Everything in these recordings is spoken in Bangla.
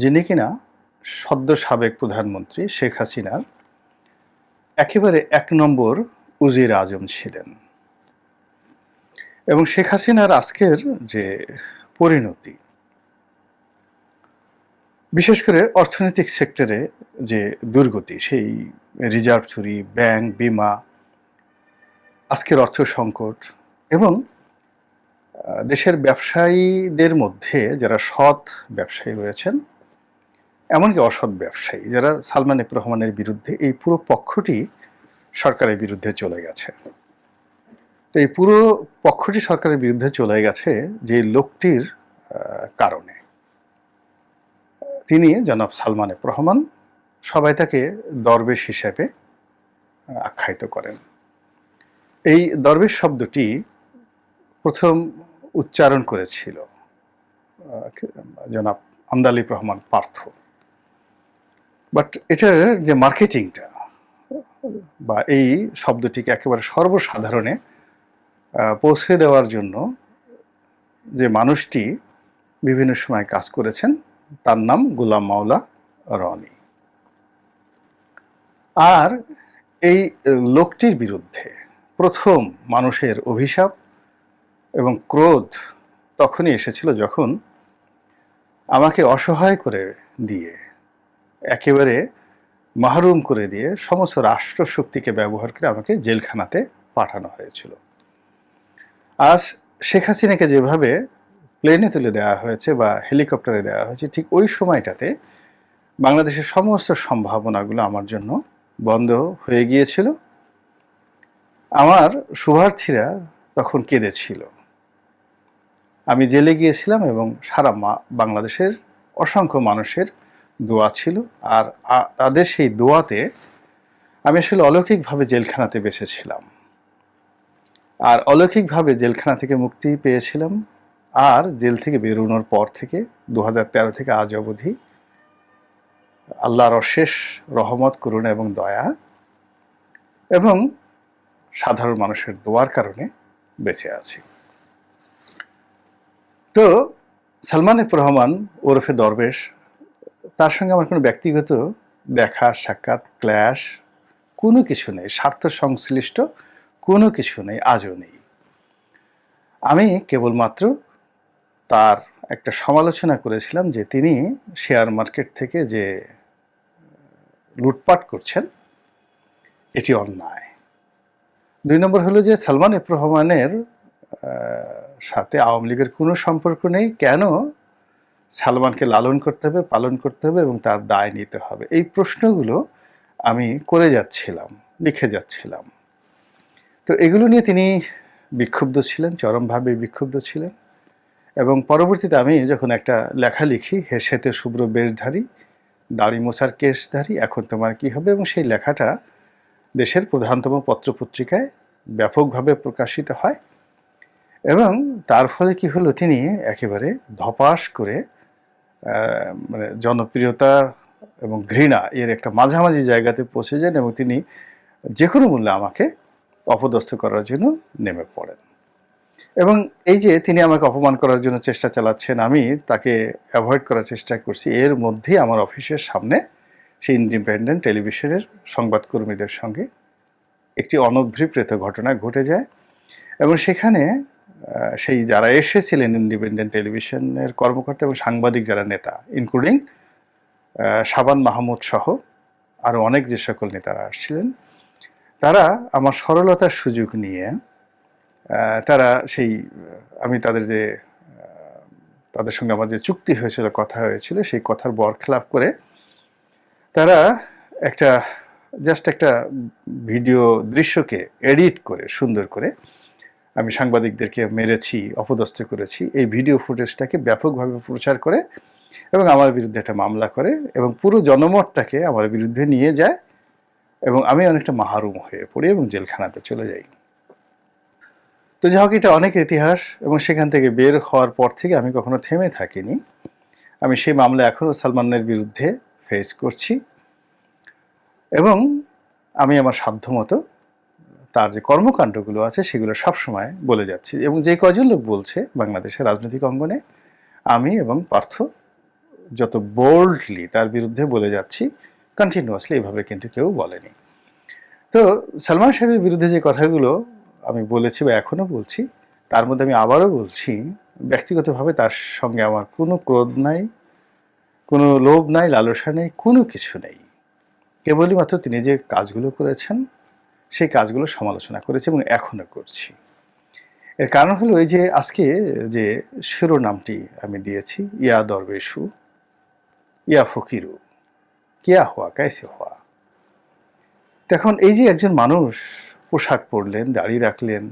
যিনি কিনা সদ্য সাবেক প্রধানমন্ত্রী শেখ হাসিনার একেবারে এক নম্বর উজির আজম ছিলেন। এবং শেখ হাসিনার আজকের যে পরিণতি, বিশেষ করে অর্থনৈতিক সেক্টরে যে দুর্গতি, সেই রিজার্ভ চুরি, ব্যাংক, বিমা, আজকের অর্থ সংকট এবং দেশের ব্যবসায়ীদের মধ্যে যারা সৎ ব্যবসায়ী রয়েছেন এমনকি অসৎ ব্যবসায়ী, যারা সালমান রহমানের বিরুদ্ধে এই পুরো পক্ষটি সরকারের বিরুদ্ধে চলে গেছে। তো এই পুরো পক্ষটি সরকারের বিরুদ্ধে চলে গেছে যে লোকটির কারণে। তিনি জনাব সালমান এফ রহমান সবাই তাকে দরবেশ হিসেবে আখ্যায়িত করেন। এই দরবেশ শব্দটি প্রথম উচ্চারণ করেছিল জনাব আমদালিব রহমান পার্থ। বাট এটার যে মার্কেটিংটা বা এই শব্দটিকে একেবারে সর্বসাধারণে পৌঁছে দেওয়ার জন্য যে মানুষটি বিভিন্ন সময় কাজ করেছেন, তার নাম গুলাম মাওলা রনি। আর এই লোকটির বিরুদ্ধে প্রথম মানুষের অভিশাপ এবং ক্রোধ তখনই এসেছিল যখন আমাকে অসহায় করে দিয়ে একেবারে মাহরুম করে দিয়ে সমস্ত রাষ্ট্র শক্তিকে ব্যবহার করে আমাকে জেলখানাতে পাঠানো হয়েছিল। আজ শেখ হাসিনাকে যেভাবে প্লেনে তুলে দেওয়া হয়েছে বা হেলিকপ্টারে দেওয়া হয়েছে, ঠিক ওই সময়টাতে বাংলাদেশের সমস্ত সম্ভাবনাগুলো আমার জন্য বন্ধ হয়ে গিয়েছিল। আমার শুভার্থীরা তখন কেঁদেছিল। আমি জেলে গিয়েছিলাম এবং সারা মা- বাংলাদেশের অসংখ্য মানুষের দোয়া ছিল আর তাদের সেই দোয়াতে আমি আসলে অলৌকিকভাবে জেলখানাতে বেঁচেছিলাম আর অলৌকিকভাবে জেলখানা থেকে মুক্তি পেয়েছিলাম আর জেল থেকে বেরোনোর পর থেকে দু হাজার তেরো থেকে আজ অবধি আল্লাহর অশেষ রহমত, করুণা এবং দয়া এবং সাধারণ মানুষের দোয়ার কারণে বেঁচে আছি। তো সালমান রহমান ওরফে দরবেশ তার সঙ্গে আমার কোনো ব্যক্তিগত দেখা, সাক্ষাৎ, ক্ল্যাশ কোনো কিছু নেই। স্বার্থ সংশ্লিষ্ট কোনো কিছু নেই, আজও নেই। আমি কেবলমাত্র তার একটা সমালোচনা করেছিলাম যে তিনি শেয়ার মার্কেট থেকে যে লুটপাট করছেন, এটি অন্যায়। দুই নম্বর হলো যে সালমান এফ রহমানের সাথে আওয়ামী লীগের কোনো সম্পর্ক নেই। কেন? সালমানকে লালন করতে হবে, পালন করতে হবে এবং তার দায় নিতে হবে। এই প্রশ্নগুলো আমি করে যাচ্ছিলাম, লিখে যাচ্ছিলাম। তো এগুলো নিয়ে তিনি বিক্ষুব্ধ ছিলেন, চরমভাবে বিক্ষুব্ধ ছিলেন এবং পরবর্তীতে আমি যখন একটা লেখা লিখি, হেসেতে শুভ্র বেশধারী, দাড়ি মোছার কেশধারী, এখন তোমার কি হবে? এবং সেই লেখাটা দেশের প্রধানতম পত্রপত্রিকায় ব্যাপকভাবে প্রকাশিত হয় এবং তার ফলে কি হলো? তিনি একেবারে ধপাস করে মানে জনপ্রিয়তা এবং ঘৃণা এর একটা মাঝামাঝি জায়গাতে পৌঁছে যান এবং তিনি যে কোনো মূল্যে আমাকে অপদস্থ করার জন্য নেমে পড়েন। এবং এই যে তিনি আমাকে অপমান করার জন্য চেষ্টা চালাচ্ছেন, আমি তাকে অ্যাভয়েড করার চেষ্টা করছি। এর মধ্যেই আমার অফিসের সামনে সেই ইন্ডিপেন্ডেন্ট টেলিভিশনের সংবাদকর্মীদের সঙ্গে একটি অনভিপ্রেত ঘটনা ঘটে যায় এবং সেখানে সেই যারা এসেছিলেন ইন্ডিপেন্ডেন্ট টেলিভিশনের কর্মকর্তা এবং সাংবাদিক যারা নেতা ইনক্লুডিং সাবান মাহমুদ সহ আরও অনেক যে সকল নেতারা আসছিলেন, তারা আমার সরলতার সুযোগ নিয়ে তারা সেই, আমি তাদের যে তাদের সঙ্গে আমার যে চুক্তি হয়েছিল, কথা হয়েছিল, সেই কথার বরখেলাপ করে তারা একটা জাস্ট একটা ভিডিও দৃশ্যকে এডিট করে, সুন্দর করে আমি সাংবাদিকদেরকে মেরেছি, অপদস্থ করেছি, এই ভিডিও ফুটেজটাকে ব্যাপকভাবে প্রচার করে এবং আমার বিরুদ্ধে একটা মামলা করে এবং পুরো জনমতটাকে আমার বিরুদ্ধে নিয়ে যায় এবং আমি অনেকটা মাহারুম হয়ে পড়ি এবং জেলখানাতে চলে যাই। তো যাই হোক, এটা অনেক ইতিহাস এবং সেখান থেকে বের হওয়ার পর থেকে আমি কখনো থেমে থাকিনি। আমি সেই মামলা এখনও সালমানের বিরুদ্ধে ফেস করছি এবং আমি আমার সাধ্যমতো তার যে কর্মকাণ্ডগুলো আছে সেগুলো সবসময় বলে যাচ্ছি। এবং যে কজন লোক বলছে বাংলাদেশের রাজনৈতিক অঙ্গনে, আমি এবং পার্থ যত বোল্ডলি তার বিরুদ্ধে বলে যাচ্ছি কন্টিনিউয়াসলি এভাবে কিন্তু কেউ বলেনি। তো সালমান সাহেবের বিরুদ্ধে যে কথাগুলো আমি বলেছি বা এখনও বলছি, তার মধ্যে আমি আবারও বলছি, ব্যক্তিগতভাবে তার সঙ্গে আমার কোনো ক্রোধ নাই, কোনো লোভ নাই, লালসা নেই, কোনো কিছু নেই। কেবলই মাত্র তিনি যে কাজগুলো করেছেন সেই কাজগুলো সমালোচনা করেছি এবং এখনও করছি। এর কারণ হলো এই যে আজকে যে শিরোনামটি আমি দিয়েছি, ইয়া দরবেশু, ইয়া ফকিরু, কিয়া হওয়া কাইসে হওয়া এখন এই যে একজন মানুষ পোশাক পরলেন, দাড়ি রাখলেন,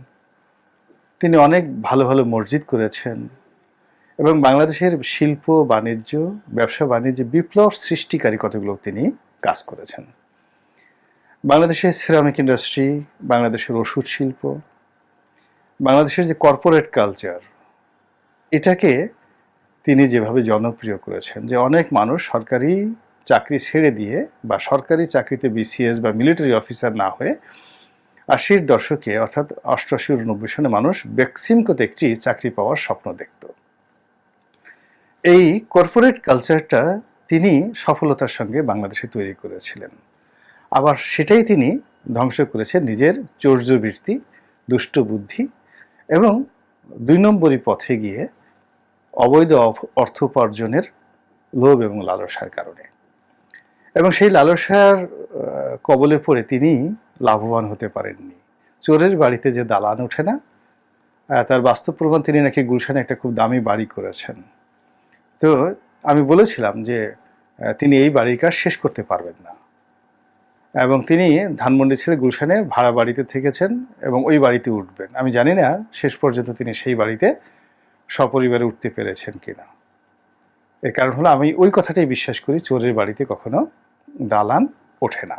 তিনি অনেক ভালো ভালো মসজিদ করেছেন এবং বাংলাদেশের শিল্প, বাণিজ্য, ব্যবসা, বাণিজ্যে বিপ্লব সৃষ্টিকারী কতগুলো তিনি কাজ করেছেন। বাংলাদেশের সিরামিক ইন্ডাস্ট্রি বাংলাদেশের ওষুধ শিল্প, বাংলাদেশের যে কর্পোরেট কালচার এটাকে তিনি যেভাবে জনপ্রিয় করেছেন, যে অনেক মানুষ সরকারি চাকরি ছেড়ে দিয়ে বা সরকারি চাকরিতে বিসিএস বা মিলিটারি অফিসার না হয়ে আশির দশকে, অর্থাৎ অষ্টআশি উননব্বই সনে মানুষ বেক্সিমকোতে একটি চাকরি পাওয়ার স্বপ্ন দেখত। এই কর্পোরেট কালচারটা তিনি সফলতার সঙ্গে বাংলাদেশে তৈরি করেছিলেন। আবার সেটাই তিনি ধ্বংস করেছেন নিজের চৌর্যবৃত্তি দুষ্ট বুদ্ধি এবং দুই নম্বরই পথে গিয়ে অবৈধ অর্থ উপার্জনের লোভ এবং লালসার কারণে। এবং সেই লালসার কবলে পড়ে তিনি লাভবান হতে পারেননি। চোরের বাড়িতে যে দালান ওঠে না তার বাস্তব প্রমাণ তিনি নাকি গুলশানে একটা খুব দামি বাড়ি করেছেন। তো আমি বলেছিলাম যে তিনি এই বাড়ির কাজ শেষ করতে পারবেন না। এবং তিনি ধানমন্ডি ছেড়ে গুলশানে ভাড়া বাড়িতে থেকেছেন এবং ওই বাড়িতে উঠবেন। আমি জানি না শেষ পর্যন্ত তিনি সেই বাড়িতে সপরিবারে উঠতে পেরেছেন কিনা। এর কারণ হলো আমি ওই কথাটাই বিশ্বাস করি, চোরের বাড়িতে কখনো দালান ওঠে না।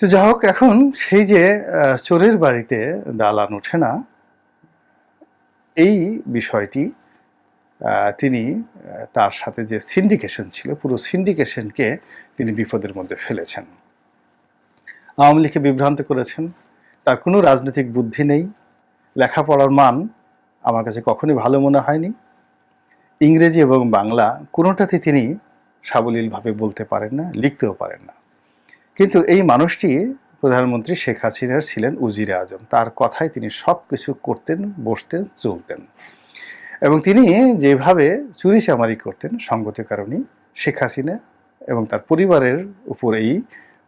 তো যা হোক, এখন সেই যে চোরের বাড়িতে দালান ওঠে না, এই বিষয়টি তিনি তার সাথে যে সিন্ডিকেশন ছিল, পুরো সিন্ডিকেশনকে তিনি বিপদের মধ্যে ফেলেছেন। আওয়ামী লীগকে বিভ্রান্ত করেছেন। তার কোনো রাজনৈতিক বুদ্ধি নেই। লেখাপড়ার মান আমার কাছে কখনোই ভালো মনে হয়নি। ইংরেজি এবং বাংলা কোনোটাতে তিনি সাবলীলভাবে বলতে পারেন না, লিখতেও পারেন না। কিন্তু এই মানুষটি প্রধানমন্ত্রী শেখ হাসিনার ছিলেন উজিরে আজম। তার কথায় তিনি সব কিছু করতেন, বসতেন, চলতেন। এবং তিনি যেভাবে চুরি চামারি করতেন সঙ্গত কারণেই শেখ হাসিনা এবং তার পরিবারের উপর এই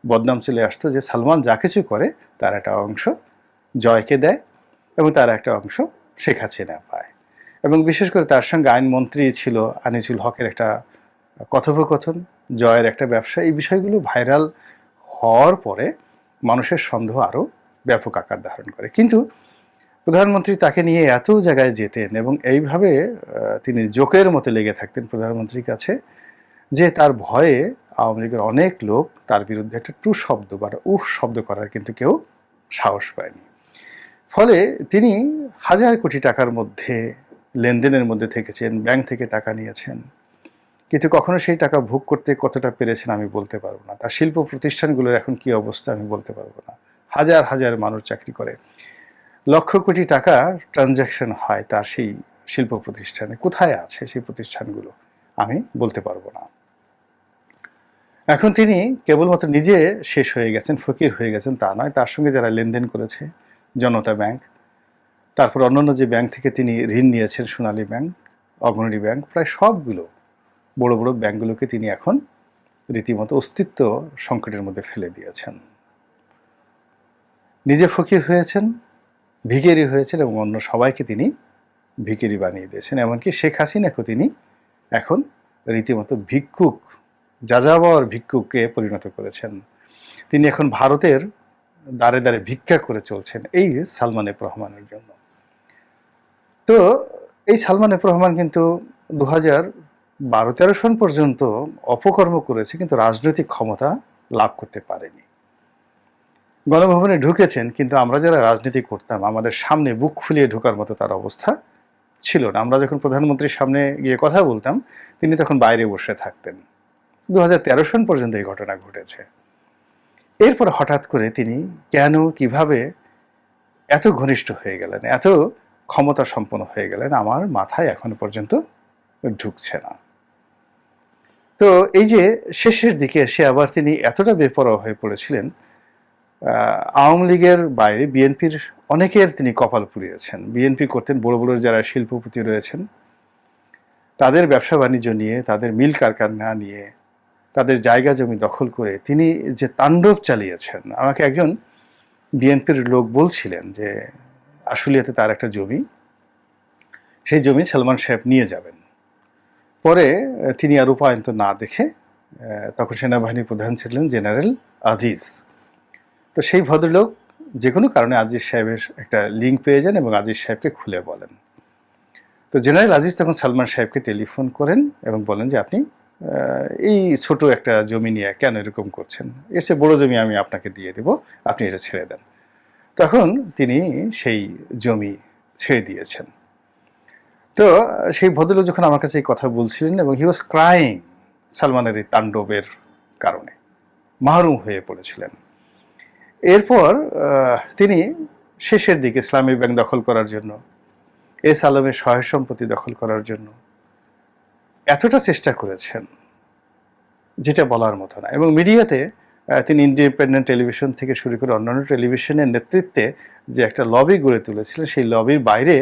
বদনাম চলে আসতো যে সালমান যা কিছু করে তার একটা অংশ জয়কে দেয় এবং তার একটা অংশ শেখ হাসিনা পায়। এবং বিশেষ করে তার সঙ্গে আইনমন্ত্রী ছিল আনিসুল হকের একটা কথোপকথন, জয়ের একটা ব্যবসা, এই বিষয়গুলো ভাইরাল হওয়ার পরে মানুষের সন্দেহ আরও ব্যাপক আকার ধারণ করে। কিন্তু প্রধানমন্ত্রী তাকে নিয়ে এত জায়গায় যেতেন এবং এইভাবে তিনি জোকের মতো লেগে থাকতেন প্রধানমন্ত্রীর কাছে যে তার ভয়ে আওয়ামী লীগের অনেক লোক তার বিরুদ্ধে একটা টু শব্দ বা উহ শব্দ করার কিন্তু কেউ সাহস পায়নি। ফলে তিনি হাজার কোটি টাকার মধ্যে লেনদেনের মধ্যে থেকেছেন, ব্যাংক থেকে টাকা নিয়েছেন। কিন্তু কখনো সেই টাকা ভোগ করতে কতটা পেরেছেন আমি বলতে পারব না। তার শিল্প প্রতিষ্ঠানগুলোর এখন কি অবস্থা আমি বলতে পারব না। হাজার হাজার মানুষ চাকরি করে। লক্ষ কোটি টাকা ট্রানজ্যাকশন হয় তার সেই শিল্প প্রতিষ্ঠানে। কোথায় আছে সেই প্রতিষ্ঠানগুলো? আমি বলতে পারব না। এখন তিনি কেবলমাত্র নিজে শেষ হয়ে গেছেন, ফকির হয়ে গেছেন তা নয়। তার সঙ্গে যারা লেনদেন করেছে, জনতা ব্যাংক, তারপর অন্যান্য যে ব্যাংক থেকে তিনি ঋণ নিয়েছেন, সোনালী ব্যাংক, অগ্রণী ব্যাংক, প্রায় সবগুলো বড় বড় ব্যাংকগুলোকে তিনি এখন রীতিমতো অস্তিত্ব সংকটের মধ্যে ফেলে দিয়েছেন। নিজে ফকির হয়েছেন ভিকেরি হয়েছেন এবং অন্য সবাইকে তিনি ভিকেরি বানিয়ে দিয়েছেন। এমনকি শেখ হাসিনাকেও তিনি এখন রীতিমতো ভিক্ষুক, যাযাবর ভিক্ষুককে পরিণত করেছেন। তিনি এখন ভারতের দাঁড়ে দাঁড়ে ভিক্ষা করে চলছেন এই সালমান এফ রহমানের জন্য। তো এই সালমান এফ রহমান কিন্তু দু হাজার বারো তেরো সন পর্যন্ত অপকর্ম করেছে, কিন্তু রাজনৈতিক ক্ষমতা লাভ করতে পারেনি। গণভবনে ঢুকেছেন, কিন্তু আমরা যারা রাজনীতি করতাম, আমাদের সামনে বুক ফুলিয়ে ঢোকার মতো তার অবস্থা ছিল না। আমরা যখন প্রধানমন্ত্রীর সামনে গিয়ে কথা বলতাম, তিনি তখন বাইরে বসে থাকতেন। দু হাজার তেরো সন পর্যন্ত এই ঘটনা ঘটেছে। এরপর হঠাৎ করে তিনি কেন, কীভাবে এত ঘনিষ্ঠ হয়ে গেলেন, এত ক্ষমতা সম্পন্ন হয়ে গেলেন, আমার মাথায় এখনও পর্যন্ত ঢুকছে না। তো এই যে শেষের দিকে এসে আবার তিনি এতটা বেপরোয়া হয়ে পড়েছিলেন আওয়ামী লীগের বাইরে বিএনপির অনেকের তিনি কপাল পুড়িয়েছেন। বিএনপি করতেন বড় বড় যারা শিল্পপতি রয়েছেন, তাদের ব্যবসা বাণিজ্য নিয়ে, তাদের মিল কারখানা নিয়ে, তাদের জায়গা জমি দখল করে তিনি যে তাণ্ডব চালিয়েছেন, আমাকে একজন বিএনপির লোক বলছিলেন যে আশুলিয়াতে তার একটা জমি, সেই জমি সালমান সাহেব নিয়ে যাবেন। পরে তিনি আর উপায়ন্ত না দেখে তখন সেনাবাহিনীর প্রধান ছিলেন জেনারেল আজিজ। তো সেই ভদ্রলোক যে কোনো কারণে আজিজ সাহেবের একটা লিঙ্ক পেয়ে যান এবং আজিজ সাহেবকে খুলে বলেন। তো জেনারেল আজিজ তখন সালমান সাহেবকে টেলিফোন করেন এবং বলেন যে, আপনি এই ছোট একটা জমি নিয়ে কেন এরকম করছেন? এর চেয়ে বড় জমি আমি আপনাকে দিয়ে দেব, আপনি এটা ছেড়ে দেন। তখন তিনি সেই জমি ছেড়ে দিয়েছেন। তো সেই ভদ্রলোক যখন আমার কাছে এই কথা বলছিলেন এবং হি ওয়াজ ক্রাইং সালমানের এই তাণ্ডবের কারণে, মাহরুম হয়ে পড়েছিলেন। এরপর তিনি শেষের দিকে ইসলামী ব্যাংক দখল করার জন্য, এস আলমের সহায় সম্পত্তি দখল করার জন্য এতটা চেষ্টা করেছেন, যেটা বলার মতো না। এবং মিডিয়াতে তিনি ইন্ডিপেন্ডেন্ট টেলিভিশন থেকে শুরু করে অন্যান্য টেলিভিশনের নেতৃত্বে যে একটা লবি গড়ে তুলেছিলেন, সেই লবির বাইরে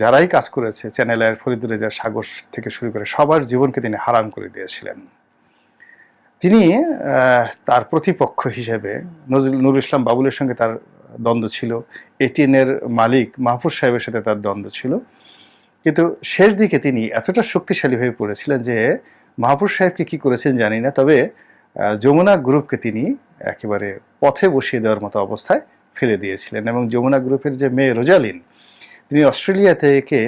যারাই কাজ করেছে, চ্যানেল আয়ের ফরিদুর রেজা সাগর থেকে শুরু করে সবার জীবনকে তিনি হারাম করে দিয়েছিলেন। তিনি তার প্রতিপক্ষ হিসেবে নজরুল, নুরুল ইসলাম বাবুলের সঙ্গে তার দ্বন্দ্ব ছিল। এটিএনের মালিক মাহফুজ সাহেবের সাথে তার দ্বন্দ্ব ছিল। কিন্তু শেষ দিকে তিনি এতটা শক্তিশালী হয়ে পড়েছিলেন যে মাহফুজ সাহেবকে কি করেছেন জানি না, তবে যমুনা গ্রুপকে তিনি একেবারে পথে বসিয়ে দেওয়ার মতো অবস্থায় ফেলে দিয়েছিলেন এবং যমুনা গ্রুপের যে মেয়ে রোজালিন, তিনি অস্ট্রেলিয়া থেকে